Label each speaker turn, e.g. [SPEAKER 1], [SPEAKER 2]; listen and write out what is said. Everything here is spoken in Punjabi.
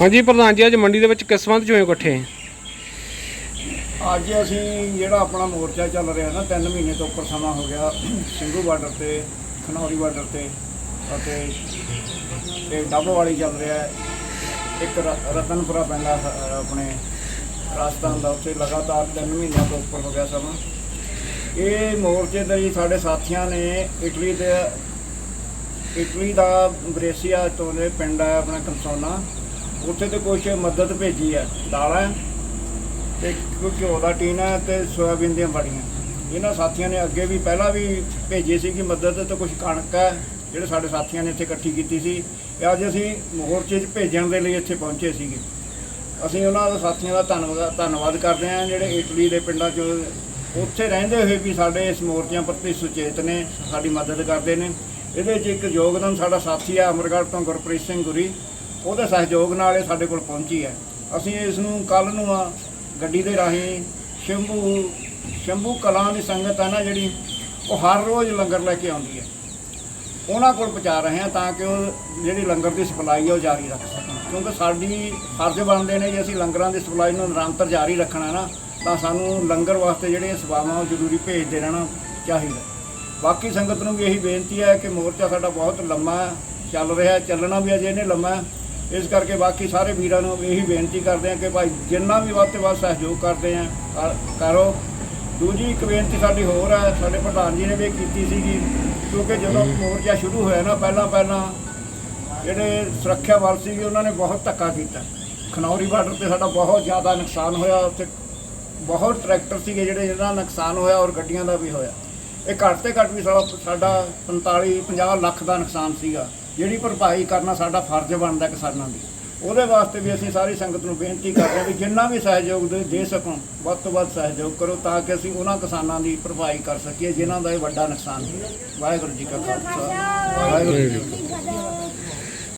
[SPEAKER 1] ਹਾਂਜੀ, ਪ੍ਰਧਾਨ ਜੀ, ਅੱਜ ਮੰਡੀ ਦੇ ਵਿੱਚ ਕਿਸ ਸੰਬੰਧ ਚ ਹੋਏ ਇਕੱਠੇ
[SPEAKER 2] ਅੱਜ ਅਸੀਂ ਜਿਹੜਾ ਆਪਣਾ ਮੋਰਚਾ ਚੱਲ ਰਿਹਾ ਨਾ 3 ਮਹੀਨੇ ਤੋਂ ਉੱਪਰ ਸਮਾਂ ਹੋ ਗਿਆ, ਸਿੰਘੂ ਬਾਰਡਰ ਤੇ, ਖਨੌਰੀ ਬਾਰਡਰ ਤੇ, ਅਤੇ ਇਹ ਡੱਬ ਵਾਲੀ ਚੱਲ ਰਿਹਾ ਹੈ। ਇੱਕ ਰਤਨਪੁਰਾ ਪੈਂਦਾ ਆਪਣੇ ਰਾਜਸਥਾਨ ਦਾ, ਉੱਥੇ ਲਗਾਤਾਰ 3 ਮਹੀਨਿਆਂ ਤੋਂ ਉੱਪਰ ਹੋ ਗਿਆ ਸਮਾਂ। ਇਹ ਮੋਰਚੇ ਦੇ ਜੀ ਸਾਡੇ ਸਾਥੀਆਂ ਨੇ, ਇਟਲੀ ਦੇ, ਇਟਲੀ ਦਾ ਬ੍ਰੇਸੀਆ ਤੋਂ ਨੇ ਪਿੰਡ ਹੈ, ਆਪਣਾ ਕੰਸੋਨਾ ਉੱਥੇ ਤੇ ਕੁਝ ਮਦਦ ਭੇਜੀ ਹੈ ਦਾਲਾਂ ਤੇ ਕੋਈ ਘਿਓ ਦਾ ਟੀਨਾ ਤੇ ਸੋਇਆਬੀਨ ਦੀਆਂ ਬੜੀਆਂ ਇਹਨਾਂ ਸਾਥੀਆਂ ਨੇ ਅੱਗੇ ਵੀ ਪਹਿਲਾਂ ਵੀ ਭੇਜੀ ਸੀ ਕਿ ਮਦਦ ਤੇ ਕੁਝ ਕਣਕ ਹੈ ਜਿਹੜੇ ਸਾਡੇ ਸਾਥੀਆਂ ਨੇ ਇੱਥੇ ਇਕੱਠੀ ਕੀਤੀ ਸੀ। ਇਹ ਅੱਜ ਅਸੀਂ ਮੋਰਚੇ 'ਚ ਭੇਜਣ ਦੇ ਲਈ ਇੱਥੇ ਪਹੁੰਚੇ ਸੀਗੇ। ਅਸੀਂ ਉਹਨਾਂ ਦਾ ਸਾਥੀਆਂ ਦਾ ਧੰਨਵਾਦ ਧੰਨਵਾਦ ਕਰਦੇ ਹਾਂ, ਜਿਹੜੇ ਇਟਲੀ ਦੇ ਪਿੰਡਾਂ 'ਚ ਉੱਥੇ ਰਹਿੰਦੇ ਹੋਏ ਵੀ ਸਾਡੇ ਇਸ ਮੋਰਚਿਆਂ ਪ੍ਰਤੀ ਸੁਚੇਤ ਨੇ, ਸਾਡੀ ਮਦਦ ਕਰਦੇ ਨੇ। ਇਹਦੇ 'ਚ ਇੱਕ ਯੋਗਦਾਨ ਸਾਡਾ ਸਾਥੀ ਹੈ ਅਮਰਗੜ੍ਹ ਤੋਂ ਗੁਰਪ੍ਰੀਤ ਸਿੰਘ ਗੁਰੀ। ਉਹਦੇ ਸਹਿਯੋਗ ਨਾਲ ਇਹ ਸਾਡੇ ਕੋਲ ਪਹੁੰਚੀ ਹੈ। ਅਸੀਂ ਇਸ ਨੂੰ ਕੱਲ ਨੂੰ ਆ ਗੱਡੀ ਦੇ ਰਾਹੀਂ ਸ਼ੰਭੂ ਸ਼ੰਭੂ ਕਲਾਂ ਦੀ ਸੰਗਤ ਹੈ ਨਾ ਜਿਹੜੀ, ਉਹ ਹਰ ਰੋਜ਼ ਲੰਗਰ ਲੈ ਕੇ ਆਉਂਦੀ ਹੈ। ਉਹਨਾਂ ਕੋਲ ਪਹੁੰਚਾ ਰਹੇ ਹਾਂ ਤਾਂ ਕਿ ਉਹ ਜਿਹੜੀ ਲੰਗਰ ਦੀ ਸਪਲਾਈ ਹੈ ਉਹ ਜਾਰੀ ਰੱਖ ਸਕਣ। ਕਿਉਂਕਿ ਸਾਡੀ ਫਰਜ਼ ਬਣਦੇ ਨੇ ਜੇ ਅਸੀਂ ਲੰਗਰਾਂ ਦੀ ਸਪਲਾਈ ਨੂੰ ਨਿਰੰਤਰ ਜਾਰੀ ਰੱਖਣਾ ਨਾ, ਤਾਂ ਸਾਨੂੰ ਲੰਗਰ ਵਾਸਤੇ ਜਿਹੜੀਆਂ ਸੇਵਾਵਾਂ ਉਹ ਜ਼ਰੂਰੀ ਭੇਜਦੇ ਰਹਿਣਾ ਚਾਹੀਦਾ। ਬਾਕੀ ਸੰਗਤ ਨੂੰ ਵੀ ਇਹੀ ਬੇਨਤੀ ਹੈ ਕਿ ਮੋਰਚਾ ਸਾਡਾ ਬਹੁਤ ਲੰਮਾ ਚੱਲ ਰਿਹਾ ਚੱਲਣਾ ਵੀ ਅਜੇ ਇਹਨੇ ਲੰਮਾ। ਇਸ ਕਰਕੇ ਬਾਕੀ ਸਾਰੇ ਵੀਰਾਂ ਨੂੰ ਇਹੀ ਬੇਨਤੀ ਕਰਦੇ ਹਾਂ ਕਿ ਭਾਈ ਜਿੰਨਾ ਵੀ ਵੱਧ ਤੋਂ ਵੱਧ ਸਹਿਯੋਗ ਕਰਦੇ ਆ ਕਰ- ਦੂਜੀ ਇੱਕ ਬੇਨਤੀ ਸਾਡੀ ਹੋਰ ਹੈ ਸਾਡੇ ਪ੍ਰਧਾਨ ਜੀ ਨੇ ਵੀ ਕੀਤੀ ਸੀਗੀ ਕਿਉਂਕਿ ਜਦੋਂ ਮੋਰਚਾ ਸ਼ੁਰੂ ਹੋਇਆ ਨਾ ਪਹਿਲਾਂ ਪਹਿਲਾਂ ਜਿਹੜੇ ਸੁਰੱਖਿਆ ਬਲ ਸੀਗੇ ਉਹਨਾਂ ਨੇ ਬਹੁਤ ਧੱਕਾ ਕੀਤਾ। ਖਨੌਰੀ ਬਾਰਡਰ ਤੇ ਸਾਡਾ ਬਹੁਤ ਜ਼ਿਆਦਾ ਨੁਕਸਾਨ ਹੋਇਆ ਉੱਥੇ ਬਹੁਤ ਟਰੈਕਟਰ ਸੀਗੇ ਜਿਹੜੇ ਜਿਹਦਾ ਨੁਕਸਾਨ ਹੋਇਆ ਔਰ ਗੱਡੀਆਂ ਦਾ ਵੀ ਹੋਇਆ। ਇਹ ਘੱਟ ਤੇ ਘੱਟ ਵੀ ਸਾਡਾ 45 50 ਲੱਖ ਦਾ ਨੁਕਸਾਨ ਸੀਗਾ। ਜਿਹੜੀ ਭਰਪਾਈ ਕਰਨਾ ਸਾਡਾ ਫਰਜ਼ ਬਣਦਾ ਕਿਸਾਨਾਂ ਦੀ। ਉਹਦੇ ਵਾਸਤੇ ਵੀ ਅਸੀਂ ਸਾਰੀ ਸੰਗਤ ਨੂੰ ਬੇਨਤੀ ਕਰਦੇ ਹਾਂ ਵੀ ਜਿੰਨਾ ਵੀ ਸਹਿਯੋਗ ਦੇ ਦੇ ਸਕੋ, ਵੱਧ ਤੋਂ ਵੱਧ ਸਹਿਯੋਗ ਕਰੋ ਤਾਂ ਕਿ ਅਸੀਂ ਉਹਨਾਂ ਕਿਸਾਨਾਂ ਦੀ ਭਰਪਾਈ ਕਰ ਸਕੀਏ, ਜਿਨ੍ਹਾਂ ਦਾ ਇਹ ਵੱਡਾ ਨੁਕਸਾਨ ਹੈ। ਵਾਹਿਗੁਰੂ ਜੀ ਕਾ ਖਾਲਸਾ, ਵਾਹਿਗੁਰੂ ਜੀ ਕੀ ਫਤਿਹ।